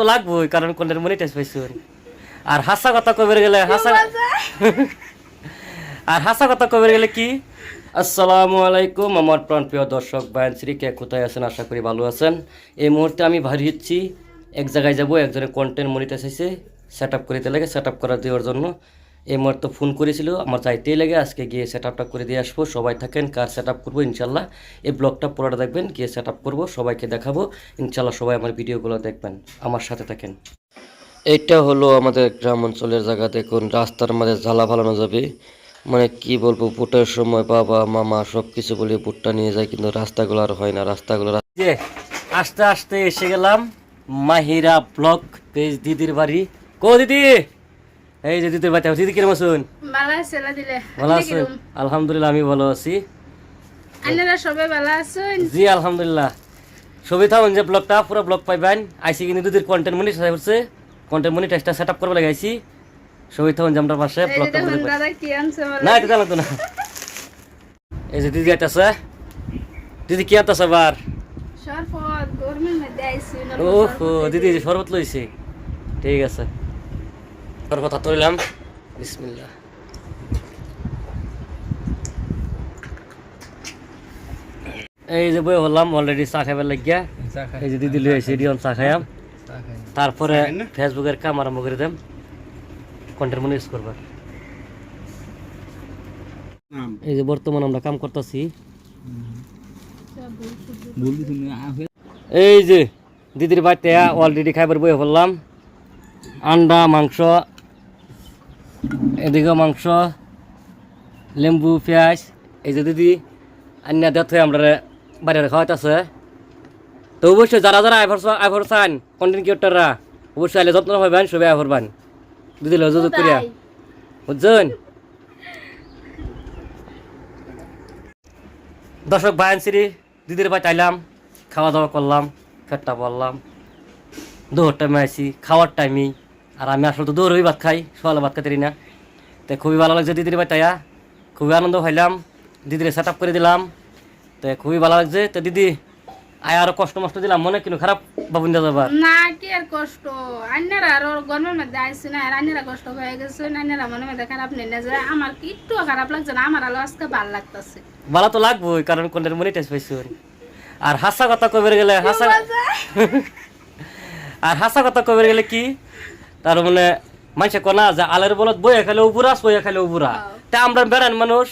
তো লাগবোই কারণ কোনটার মনিটাইজ পাইছো আর হাসা কথা কবে গেলে হাসা আর হাসা কথা কবে গেলে কি? আসসালামু আলাইকুম আমার প্রাণ প্রিয় দর্শক বায়ন শ্রী কে কোথায় আছেন? আশা করি ভালো আছেন। এই মুহূর্তে আমি ভারী হচ্ছি। এক জায়গায় যাব একজনের কন্টেন্ট মনিটাইজ হয়েছে সেট আপ করিতে লাগে সেট আপ করা দেওয়ার জন্য। এই মুহূর্তে ফোন করেছিল আমার যাইতেই লাগে আজকে গিয়ে সেট আপটা করে দিয়ে আসব সবাই থাকেন কার সেট আপ করব ইনশাল্লাহ। এই ব্লগটা পুরোটা দেখবেন গিয়ে সেট আপ করব সবাইকে দেখাবো ইনশাল্লাহ সবাই আমার ভিডিওগুলো দেখবেন। আমার সাথে থাকেন। এটা হলো আমাদের গ্রাম অঞ্চলের জায়গা দেখুন রাস্তার মাঝে জ্বালা ফালানো যাবে। মানে কি বলব বুটের সময় বাবা মামা সব কিছু বলে বুটটা নিয়ে যায় কিন্তু রাস্তাগুলো আর হয় না রাস্তাগুলো যে আস্তে আস্তে এসে গেলাম মাহিরা ব্লক পেজ দিদির বাড়ি। কো দিদি! এই যে দিদির বাড়ি দিদি কিরম আছেন? ভালো আছে আছেন আলহামদুলিল্লাহ আমি ভালো আছি। আপনারা সবাই ভালো আছেন? জি আলহামদুলিল্লাহ। ছবি থাকুন যে ব্লগটা পুরো ব্লগ পাইবেন। আইসি কিন্তু দিদির কন্টেন্ট মনি করছে কন্টেন্ট মনিটাইজটা সেট আপ করবে লাগাইছি ছবি থাকুন যে আমরা পাশে ব্লগটা না এটা লাগতো না। এই যে দিদি আইতাছে দিদি কি আনতাছে আবার ওহো দিদি শরবত লইছে। ঠিক আছে। কথা তৈলাম বিসমিল্লাহ। এই যে বই হলাম অলরেডি চা খাইবার লাগিয়া। এই যে দিদি লই আইছে রিয়ন চা খাইয়াম। তারপরে ফেসবুকের কাম আরম্ভ করে দেম। কন্টেন্ট মনিটাইজ করবার। এই যে বর্তমান আমরা কাম করতেছি। এই যে দিদির বাড়িতে অলরেডি খাইবার বই বললাম আন্ডা মাংস এদিকে মাংস লেম্বু পেঁয়াজ এই যে দিদি আন্যা দেখ আমরা বাইরে খাওয়াইতেছে। তো অবশ্যই যারা যারা আইভার আইভার চান কন্টেন্ট ক্রিয়েটাররা অবশ্যই আইলে যত্ন হইবেন সবাই আইভারবান দিদি লজত করিয়া। বুঝছেন? দর্শক ভাই আনছিরি দিদির বাড়ি চাইলাম খাওয়া দাওয়া করলাম ফেটটা বললাম। দুহর টাইমে আসি খাওয়ার টাইমেই আর আমি আসলে তো দৌড়ই ভাত খাই সকালে ভাত খাইতে না। তো খুবই ভালো লাগছে দিদির বাড়ি আয়া। খুবই আনন্দ পাইলাম দিদির সেট আপ করে দিলাম। তো খুবই ভালো লাগছে। তো দিদি আয় আরও কষ্ট মষ্ট দিলাম মনে কিন্তু খারাপ বাবুন দা যাবার। না কি আর কষ্ট? আন্যারা আর গরমের মধ্যে আইছি না আর আন্যারা কষ্ট হয়ে গেছে। আন্যারা মনে মধ্যে খারাপ নেই না যে আমার কি একটু খারাপ লাগছে না আমার আলো আজকে ভালো লাগতেছে। ভালো তো লাগবোই কারণ কোনটার মনিটাইজ পাইছি আর হাসা কথা কবে গেলে হাসা আর হাসা কথা কবে গেলে কি? তার মানে মানুষে কনা যে আলের বলত বইয়া খাইলে উপুরা সইয়া খাইলে উপুরা। তা আমরা বেড়ান মানুষ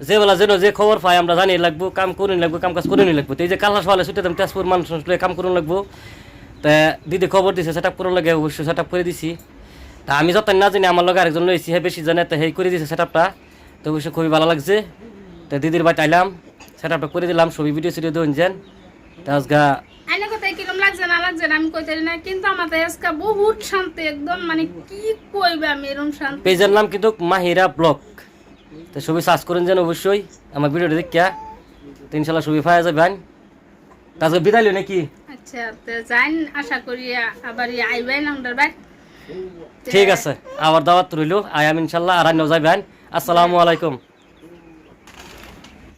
যে বেলা যেন যে খবর পাই আমরা জানি লাগবো কাম করুন লাগবো কাম কাজ করুন লাগবো। তো এই যে কালা সকালে ছুটে দাম তেজপুর মানুষ কাম করুন লাগবো। তা দিদি খবর দিছে সেটা করুন লাগে অবশ্যই সেটা করে দিছি। তা আমি যত না জানি আমার লগে আরেকজন লইছি হে বেশি জানে তো সেই করে দিছে সেটআপটা তো অবশ্যই খুবই ভালো লাগছে। তো দিদির বাড়িতে আইলাম সেটআপটা করে দিলাম ছবি ভিডিও সিডিও দেন যেন তা আজগা কিরম লাগছে না আমি কইতে না কিন্তু আমার আজকে বহুত শান্তি একদম মানে কি কইবে আমি এরকম শান্তি। পেজের নাম কিন্তু মাহিরা ব্লগ। তো ছবি সার্চ করেন যেন অবশ্যই আমার ভিডিওটা দেখিয়া তো ইনশাল্লাহ ছবি পাওয়া যাবেন তা আজকে বিদায় লিও নাকি? আচ্ছা তো যাইন আশা করি আবার আইবেন আমাদের বাড়ি ঠিক আছে আবার দাওয়াত রইল আয়াম ইনশাল্লাহ আর যাইবেন আসসালামু আলাইকুম।